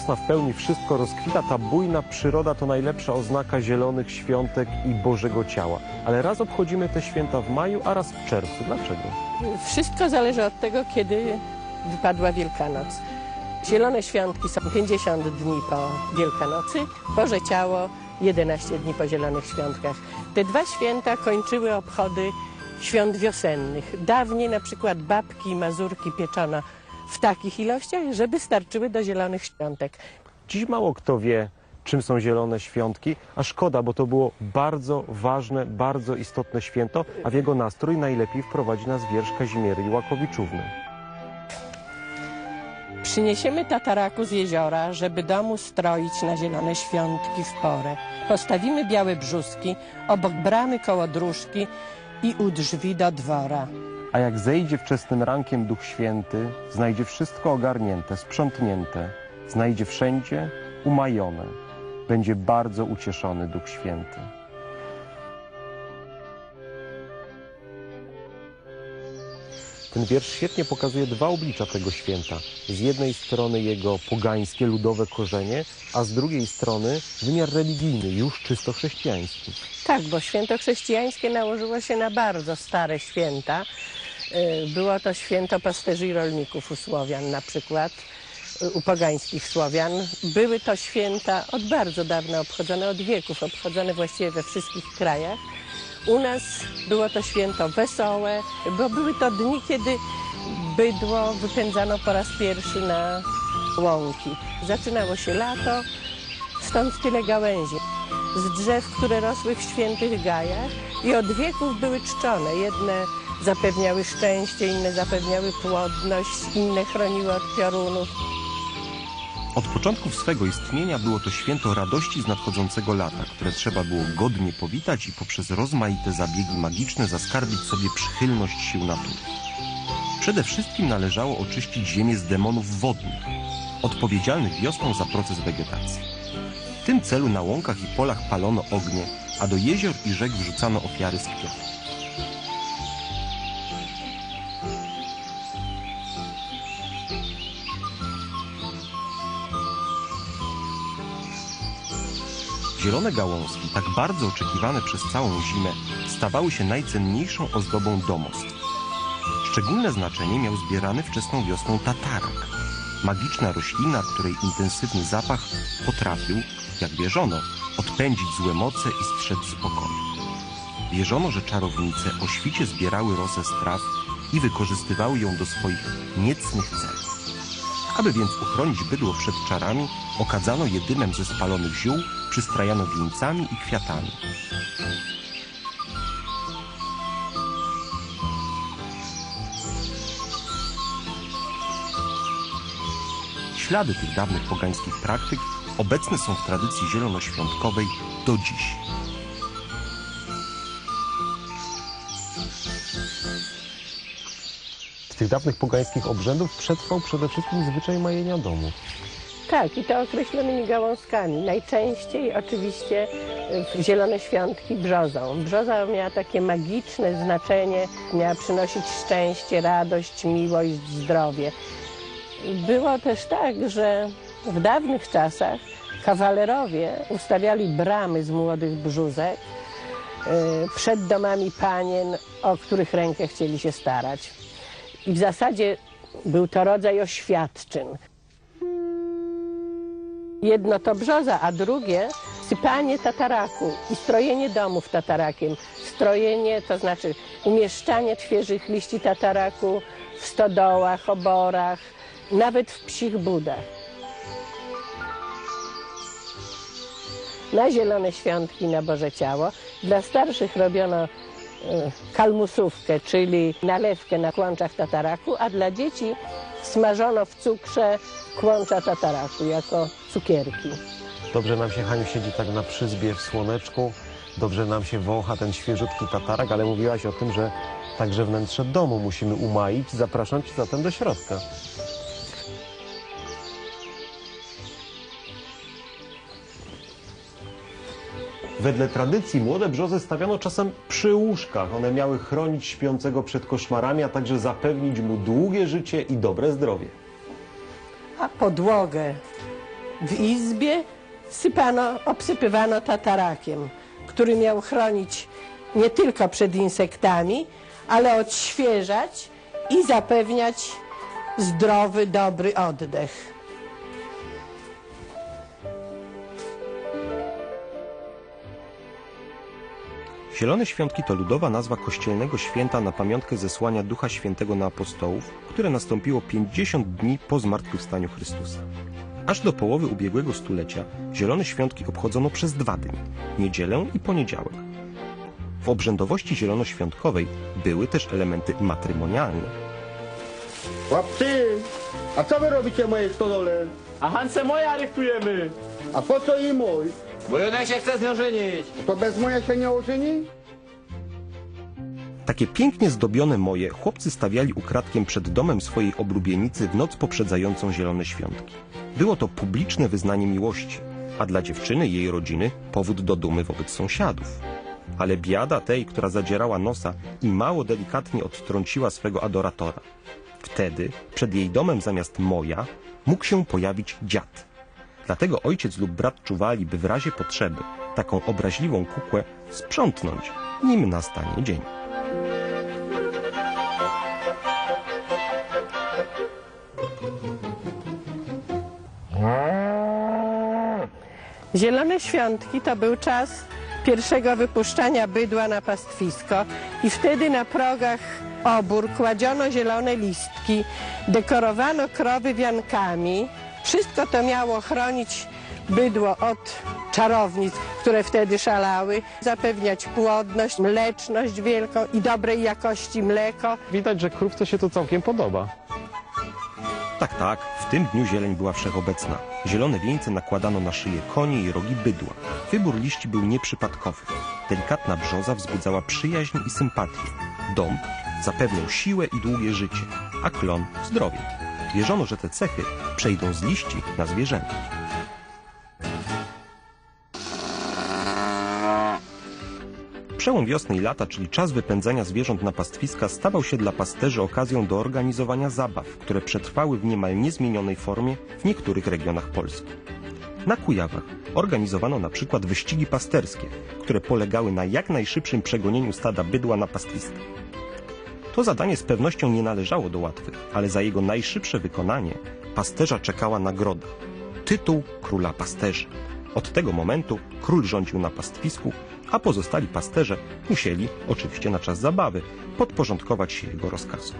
Wiosna w pełni wszystko rozkwita, ta bujna przyroda to najlepsza oznaka zielonych świątek i Bożego Ciała. Ale raz obchodzimy te święta w maju, a raz w czerwcu. Dlaczego? Wszystko zależy od tego, kiedy wypadła Wielkanoc. Zielone świątki są 50 dni po Wielkanocy, Boże Ciało 11 dni po Zielonych Świątkach. Te dwa święta kończyły obchody świąt wiosennych. Dawniej na przykład babki i mazurki pieczono w takich ilościach, żeby starczyły do Zielonych Świątek. Dziś mało kto wie, czym są zielone świątki, a szkoda, bo to było bardzo ważne, bardzo istotne święto, a w jego nastrój najlepiej wprowadzi nas wiersz Kazimiery Łakowiczówny. Przyniesiemy tataraku z jeziora, żeby domu stroić na zielone świątki w porę. Postawimy białe brzuski obok bramy koło dróżki i u drzwi do dwora. A jak zejdzie wczesnym rankiem Duch Święty, znajdzie wszystko ogarnięte, sprzątnięte, znajdzie wszędzie umajone. Będzie bardzo ucieszony Duch Święty. Ten wiersz świetnie pokazuje dwa oblicza tego święta. Z jednej strony jego pogańskie, ludowe korzenie, a z drugiej strony wymiar religijny, już czysto chrześcijański. Tak, bo święto chrześcijańskie nałożyło się na bardzo stare święta. Y, Było to święto pasterzy i rolników u Słowian na przykład, y, u pogańskich Słowian. Były to święta od bardzo dawna obchodzone, od wieków, obchodzone właściwie we wszystkich krajach. U nas było to święto wesołe, bo były to dni, kiedy bydło wypędzano po raz pierwszy na łąki. Zaczynało się lato, stąd tyle gałęzi z drzew, które rosły w świętych gajach i od wieków były czczone. Jedne zapewniały szczęście, inne zapewniały płodność, inne chroniły od piorunów. Od początków swego istnienia było to święto radości z nadchodzącego lata, które trzeba było godnie powitać i poprzez rozmaite zabiegi magiczne zaskarbić sobie przychylność sił natury. Przede wszystkim należało oczyścić ziemię z demonów wodnych, odpowiedzialnych wiosną za proces wegetacji. W tym celu na łąkach i polach palono ognie, a do jezior i rzek wrzucano ofiary z kwiatów. Zielone gałązki, tak bardzo oczekiwane przez całą zimę, stawały się najcenniejszą ozdobą domostw. Szczególne znaczenie miał zbierany wczesną wiosną tatarak. Magiczna roślina, której intensywny zapach potrafił, jak wierzono, odpędzić złe moce i strzec z pokoju. Wierzono, że czarownice o świcie zbierały rosę z traw i wykorzystywały ją do swoich niecnych celów. Aby więc uchronić bydło przed czarami, okadzano je dymem ze spalonych ziół, przystrajano wieńcami i kwiatami. Ślady tych dawnych pogańskich praktyk obecne są w tradycji zielonoświątkowej do dziś. Dawnych pogańskich obrzędów przetrwał przede wszystkim zwyczaj majenia domu. Tak, i to określonymi gałązkami. Najczęściej oczywiście w zielone świątki brzozą. Brzoza miała takie magiczne znaczenie, miała przynosić szczęście, radość, miłość, zdrowie. Było też tak, że w dawnych czasach kawalerowie ustawiali bramy z młodych brzózek y, przed domami panien, o których rękę chcieli się starać. I w zasadzie był to rodzaj oświadczyn. Jedno to brzoza, a drugie sypanie tataraku i strojenie domów tatarakiem. Strojenie to znaczy umieszczanie świeżych liści tataraku w stodołach, oborach, nawet w psich budach. Na zielone świątki na Boże Ciało dla starszych robiono kalmusówkę, czyli nalewkę na kłączach tataraku, a dla dzieci smażono w cukrze kłącza tataraku jako cukierki. Dobrze nam się, Haniu, siedzi tak na przyzbie w słoneczku. Dobrze nam się wącha ten świeżutki tatarak, ale mówiłaś o tym, że także wnętrze domu musimy umaić. Zapraszam Cię zatem do środka. Wedle tradycji młode brzozy stawiano czasem przy łóżkach. One miały chronić śpiącego przed koszmarami, a także zapewnić mu długie życie i dobre zdrowie. A podłogę w izbie sypano, obsypywano tatarakiem, który miał chronić nie tylko przed insektami, ale odświeżać i zapewniać zdrowy, dobry oddech. Zielone Świątki to ludowa nazwa kościelnego święta na pamiątkę zesłania Ducha Świętego na apostołów, które nastąpiło 50 dni po zmartwychwstaniu Chrystusa. Aż do połowy ubiegłego stulecia Zielone Świątki obchodzono przez dwa dni niedzielę i poniedziałek. W obrzędowości zielonoświątkowej były też elementy matrymonialne. Chłopcy, a co wy robicie w mojej stodole? A Hance moja rychtujemy, A po co i mój? Bo Jonek się chce z nią żenić. To bez moja się nie ożeni? Takie pięknie zdobione moje chłopcy stawiali ukradkiem przed domem swojej oblubienicy w noc poprzedzającą Zielone Świątki. Było to publiczne wyznanie miłości, a dla dziewczyny i jej rodziny powód do dumy wobec sąsiadów. Ale biada tej, która zadzierała nosa i mało delikatnie odtrąciła swego adoratora. Wtedy przed jej domem zamiast moja mógł się pojawić dziad. Dlatego ojciec lub brat czuwali, by w razie potrzeby taką obraźliwą kukłę sprzątnąć, nim nastanie dzień. Zielone Świątki to był czas pierwszego wypuszczania bydła na pastwisko i wtedy na progach obór kładziono zielone listki, dekorowano krowy wiankami. Wszystko to miało chronić bydło od czarownic, które wtedy szalały, zapewniać płodność, mleczność wielką i dobrej jakości mleko. Widać, że krówce się to całkiem podoba. Tak, tak, w tym dniu zieleń była wszechobecna. Zielone wieńce nakładano na szyję konie i rogi bydła. Wybór liści był nieprzypadkowy. Delikatna brzoza wzbudzała przyjaźń i sympatię. Dąb zapewniał siłę i długie życie, a klon zdrowie. Wierzono, że te cechy przejdą z liści na zwierzęta. Przełom wiosny i lata, czyli czas wypędzania zwierząt na pastwiska, stawał się dla pasterzy okazją do organizowania zabaw, które przetrwały w niemal niezmienionej formie w niektórych regionach Polski. Na Kujawach organizowano na przykład wyścigi pasterskie, które polegały na jak najszybszym przegonieniu stada bydła na pastwiska. To zadanie z pewnością nie należało do łatwych, ale za jego najszybsze wykonanie pasterza czekała nagroda tytuł króla pasterzy. Od tego momentu król rządził na pastwisku, a pozostali pasterze musieli, oczywiście na czas zabawy, podporządkować się jego rozkazom.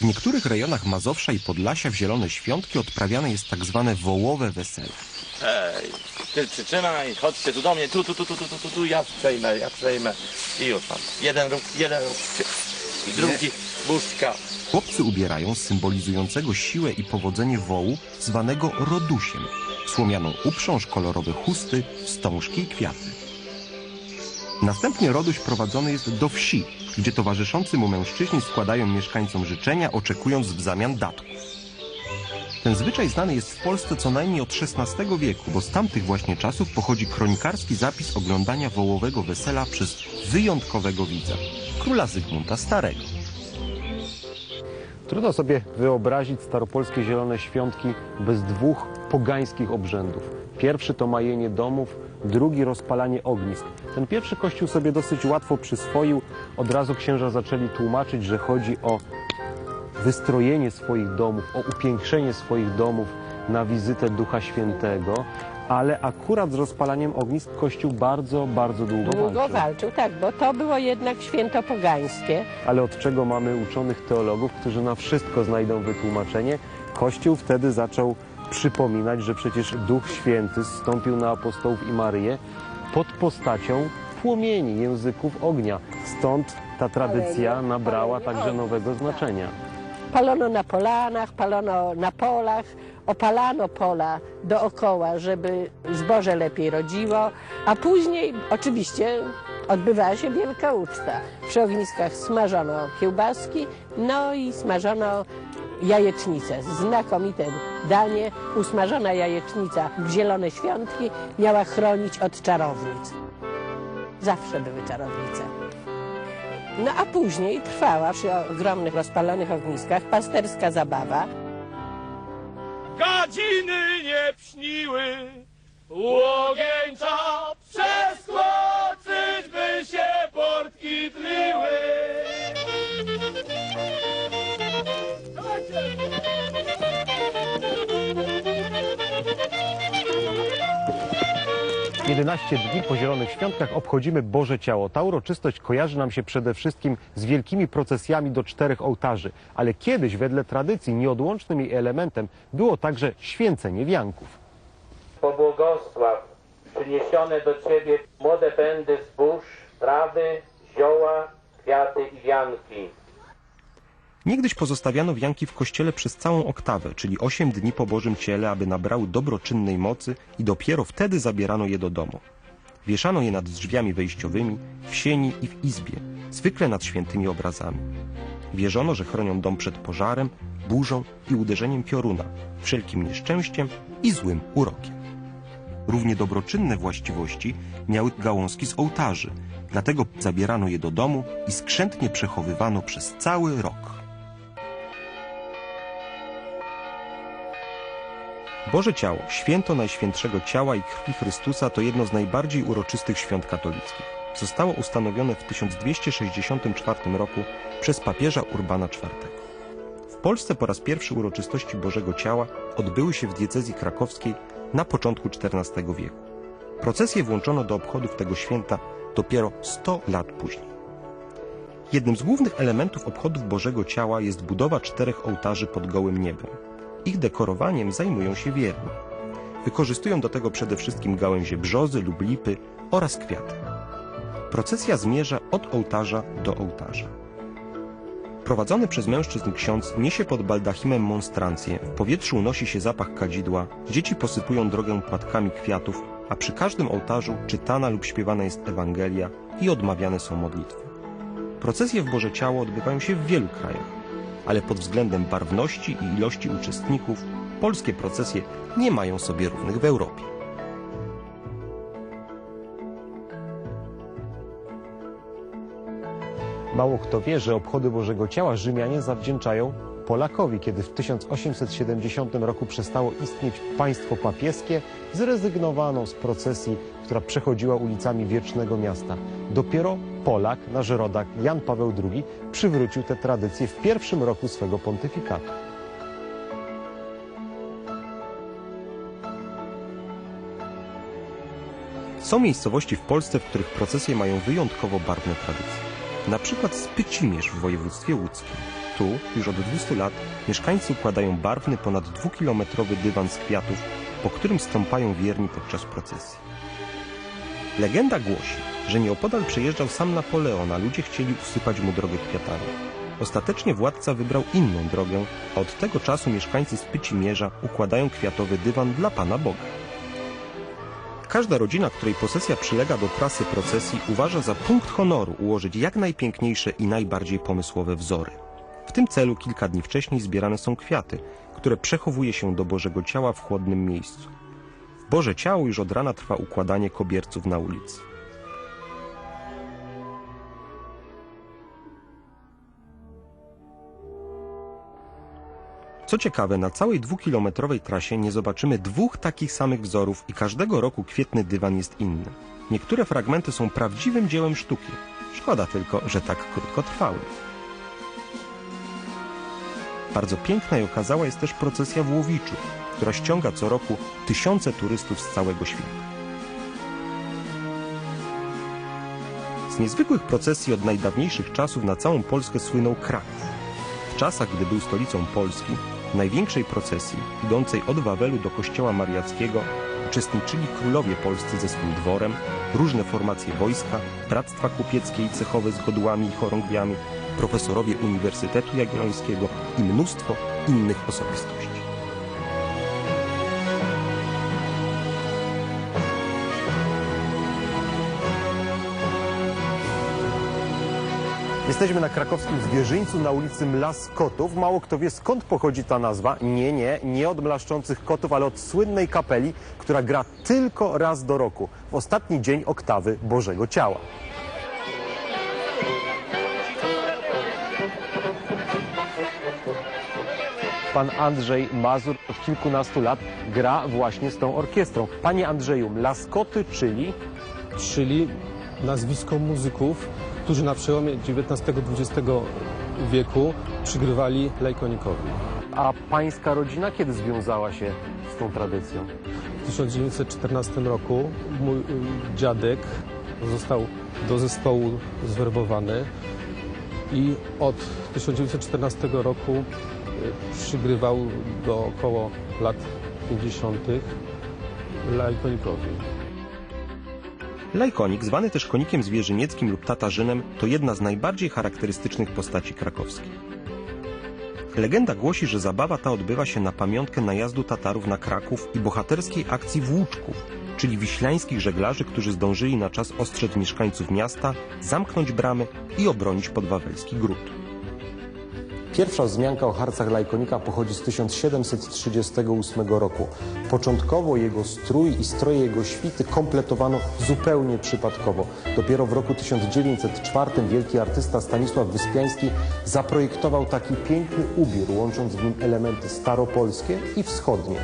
W niektórych rejonach Mazowsza i Podlasia w Zielone Świątki odprawiane jest tak zwane wołowe wesele. Ej, ty przytrzymaj, chodźcie tu do mnie, tu, tu, tu, tu, tu, tu, tu, tu, ja przejmę, ja przejmę. I już mam. Jeden róg, jeden róg, i drugi, buźka. Chłopcy ubierają symbolizującego siłę i powodzenie wołu, zwanego rodusiem, słomianą uprząż, kolorowe chusty, wstążki i kwiaty. Następnie roduś prowadzony jest do wsi, gdzie towarzyszący mu mężczyźni składają mieszkańcom życzenia, oczekując w zamian datków. Ten zwyczaj znany jest w Polsce co najmniej od XVI wieku, bo z tamtych właśnie czasów pochodzi kronikarski zapis oglądania wołowego wesela przez wyjątkowego widza, króla Zygmunta Starego. Trudno sobie wyobrazić staropolskie zielone świątki bez dwóch pogańskich obrzędów. Pierwszy to majenie domów, drugi rozpalanie ognisk. Ten pierwszy kościół sobie dosyć łatwo przyswoił. Od razu księża zaczęli tłumaczyć, że chodzi o wystrojenie swoich domów, o upiększenie swoich domów na wizytę Ducha Świętego, ale akurat z rozpalaniem ognisk Kościół bardzo, bardzo długo, Długo walczył. walczył, tak, bo to było jednak święto pogańskie. Ale od czego mamy uczonych teologów, którzy na wszystko znajdą wytłumaczenie? Kościół wtedy zaczął przypominać, że przecież Duch Święty zstąpił na apostołów i Maryję pod postacią płomieni, języków ognia. Stąd ta tradycja nabrała także nowego znaczenia. Palono na polanach, palono na polach, opalano pola dookoła, żeby zboże lepiej rodziło, a później oczywiście odbywała się wielka uczta. Przy ogniskach smażono kiełbaski, no i smażono jajecznicę. Znakomite danie. Usmażona jajecznica w zielone świątki miała chronić od czarownic. Zawsze były czarownice. No a później trwała przy ogromnych rozpalonych ogniskach pasterska zabawa. Godziny nie pśniły, łogieńca przeskoczyć by się portki tliły. Dawajcie. 11 dni po Zielonych Świątkach obchodzimy Boże Ciało. Ta uroczystość kojarzy nam się przede wszystkim z wielkimi procesjami do czterech ołtarzy, ale kiedyś wedle tradycji nieodłącznym jej elementem było także święcenie wianków. pobłogosław przyniesione do Ciebie młode pędy zbóż, trawy, zioła, kwiaty i wianki. Niegdyś pozostawiano wianki w kościele przez całą oktawę, czyli 8 dni po Bożym Ciele, aby nabrały dobroczynnej mocy i dopiero wtedy zabierano je do domu. Wieszano je nad drzwiami wejściowymi, w sieni i w izbie, zwykle nad świętymi obrazami. Wierzono, że chronią dom przed pożarem, burzą i uderzeniem pioruna, wszelkim nieszczęściem i złym urokiem. Równie dobroczynne właściwości miały gałązki z ołtarzy, dlatego zabierano je do domu i skrzętnie przechowywano przez cały rok. Boże Ciało, święto Najświętszego Ciała i Krwi Chrystusa to jedno z najbardziej uroczystych świąt katolickich. Zostało ustanowione w 1264 roku przez papieża Urbana IV. W Polsce po raz pierwszy uroczystości Bożego Ciała odbyły się w diecezji krakowskiej na początku XIV wieku. Procesję włączono do obchodów tego święta dopiero 100 lat później. Jednym z głównych elementów obchodów Bożego Ciała jest budowa czterech ołtarzy pod gołym niebem. Ich dekorowaniem zajmują się wierni. Wykorzystują do tego przede wszystkim gałęzie brzozy lub lipy oraz kwiaty. Procesja zmierza od ołtarza do ołtarza. Prowadzony przez mężczyzn ksiądz niesie pod baldachimem monstrancję, w powietrzu unosi się zapach kadzidła, dzieci posypują drogę płatkami kwiatów, a przy każdym ołtarzu czytana lub śpiewana jest Ewangelia i odmawiane są modlitwy. Procesje w Boże Ciało odbywają się w wielu krajach, ale pod względem barwności i ilości uczestników polskie procesje nie mają sobie równych w Europie. Mało kto wie, że obchody Bożego Ciała Rzymianie zawdzięczają Polakowi, kiedy w 1870 roku przestało istnieć państwo papieskie, zrezygnowano z procesji, która przechodziła ulicami wiecznego miasta. Dopiero Polak, nasz rodak Jan Paweł II przywrócił te tradycje w pierwszym roku swego pontyfikatu. Są miejscowości w Polsce, w których procesje mają wyjątkowo barwne tradycje. Na przykład Spycimierz w województwie łódzkim. Tu już od 200 lat mieszkańcy układają barwny, ponad dwukilometrowy dywan z kwiatów, po którym stąpają wierni podczas procesji. Legenda głosi, że nieopodal przejeżdżał sam Napoleon, a ludzie chcieli usypać mu drogę kwiatami. Ostatecznie władca wybrał inną drogę, a od tego czasu mieszkańcy Spycimierza układają kwiatowy dywan dla Pana Boga. Każda rodzina, której posesja przylega do trasy procesji, uważa za punkt honoru ułożyć jak najpiękniejsze i najbardziej pomysłowe wzory. W tym celu kilka dni wcześniej zbierane są kwiaty, które przechowuje się do Bożego Ciała w chłodnym miejscu. Boże Ciało już od rana trwa układanie kobierców na ulicy. Co ciekawe, na całej dwukilometrowej trasie nie zobaczymy dwóch takich samych wzorów i każdego roku kwietny dywan jest inny. Niektóre fragmenty są prawdziwym dziełem sztuki. Szkoda tylko, że tak krótko trwały. Bardzo piękna i okazała jest też procesja w Łowiczu, która ściąga co roku tysiące turystów z całego świata. Z niezwykłych procesji od najdawniejszych czasów na całą Polskę słynął Kraków. W czasach, gdy był stolicą Polski, w największej procesji, idącej od Wawelu do kościoła mariackiego, uczestniczyli królowie polscy ze swym dworem, różne formacje wojska, bractwa kupieckie i cechowe z godłami i chorągwiami, profesorowie Uniwersytetu Jagiellońskiego i mnóstwo innych osobistości. Jesteśmy na krakowskim zwierzyńcu na ulicy Mlas Kotów. Mało kto wie skąd pochodzi ta nazwa. Nie, nie, nie od mlaszczących kotów, ale od słynnej kapeli, która gra tylko raz do roku, w ostatni dzień oktawy Bożego Ciała. pan Andrzej Mazur od kilkunastu lat gra właśnie z tą orkiestrą. Panie Andrzeju, Laskoty, czyli? Czyli nazwisko muzyków, którzy na przełomie XIX-XX wieku przygrywali lejkonikowi. a pańska rodzina kiedy związała się z tą tradycją? W 1914 roku mój y, dziadek został do zespołu zwerbowany i od 1914 roku y, przygrywał do około lat 50. lajkonikowi. Lajkonik, zwany też konikiem zwierzynieckim lub tatarzynem, to jedna z najbardziej charakterystycznych postaci krakowskich. Legenda głosi, że zabawa ta odbywa się na pamiątkę najazdu Tatarów na Kraków i bohaterskiej akcji Włóczków, czyli wiślańskich żeglarzy, którzy zdążyli na czas ostrzec mieszkańców miasta, zamknąć bramy i obronić podwawelski gród. Pierwsza wzmianka o harcach Lajkonika pochodzi z 1738 roku. Początkowo jego strój i stroje jego świty kompletowano zupełnie przypadkowo. Dopiero w roku 1904 wielki artysta Stanisław Wyspiański zaprojektował taki piękny ubiór, łącząc w nim elementy staropolskie i wschodnie.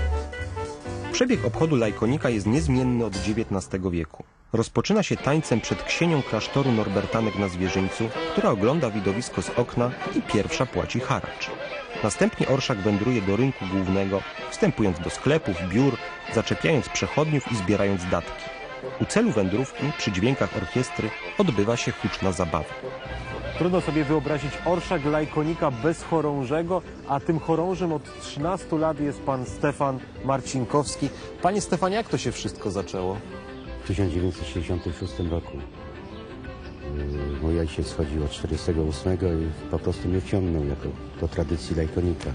Przebieg obchodu lajkonika jest niezmienny od XIX wieku. Rozpoczyna się tańcem przed ksienią klasztoru Norbertanek na Zwierzyńcu, która ogląda widowisko z okna i pierwsza płaci haracz. Następnie orszak wędruje do rynku głównego, wstępując do sklepów, biur, zaczepiając przechodniów i zbierając datki. U celu wędrówki, przy dźwiękach orkiestry, odbywa się huczna zabawa. Trudno sobie wyobrazić orszak Lajkonika bez chorążego, a tym chorążym od 13 lat jest pan Stefan Marcinkowski. Panie Stefanie, jak to się wszystko zaczęło? W 1966 roku. Mój ojciec chodził od 48 i po prostu mnie wciągnął jako do tradycji lajkonika.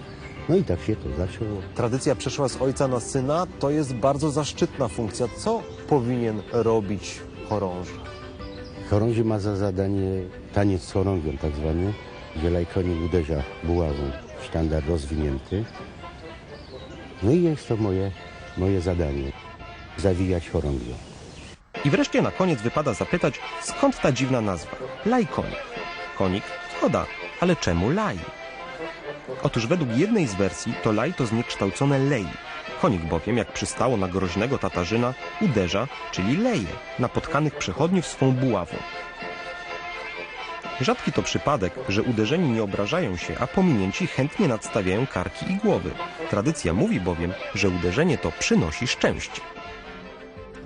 No i tak się to zaczęło. Tradycja przeszła z ojca na syna, to jest bardzo zaszczytna funkcja. Co powinien robić chorąży? Chorąży ma za zadanie taniec z chorągią tak zwany, gdzie lajkonik uderza buławą w sztandar rozwinięty. No i jest to moje, moje zadanie. Zawijać chorągią. I wreszcie na koniec wypada zapytać, skąd ta dziwna nazwa? Lajkonik. Konik? Zgoda, ale czemu laj? Otóż według jednej z wersji to laj to zniekształcone lej. Konik bowiem, jak przystało na groźnego tatarzyna, uderza, czyli leje, napotkanych przechodniów swą buławą. Rzadki to przypadek, że uderzeni nie obrażają się, a pominięci chętnie nadstawiają karki i głowy. Tradycja mówi bowiem, że uderzenie to przynosi szczęście.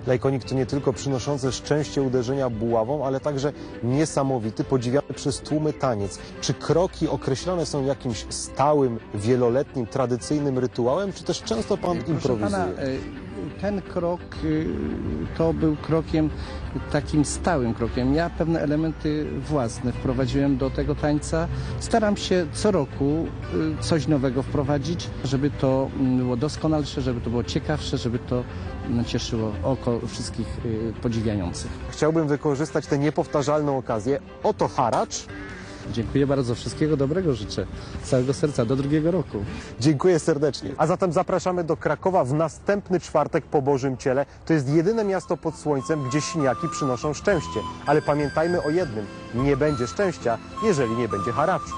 Lajkonik to nie tylko przynoszące szczęście uderzenia buławą, ale także niesamowity, podziwiany przez tłumy taniec. Czy kroki określone są jakimś stałym, wieloletnim, tradycyjnym rytuałem, czy też często pan Proszę improwizuje? pana, e, ten krok y, to był krokiem takim stałym krokiem. Ja pewne elementy własne wprowadziłem do tego tańca. Staram się co roku y, coś nowego wprowadzić, żeby to mm, było doskonalsze, żeby to było ciekawsze, żeby to mm, cieszyło oko wszystkich y, podziwiających. Chciałbym wykorzystać tę niepowtarzalną okazję. Oto haracz. Dziękuję bardzo, wszystkiego dobrego życzę. Z całego serca, do drugiego roku. Dziękuję serdecznie. A zatem zapraszamy do Krakowa w następny czwartek po Bożym Ciele. To jest jedyne miasto pod słońcem, gdzie siniaki przynoszą szczęście. Ale pamiętajmy o jednym. Nie będzie szczęścia, jeżeli nie będzie haraczu.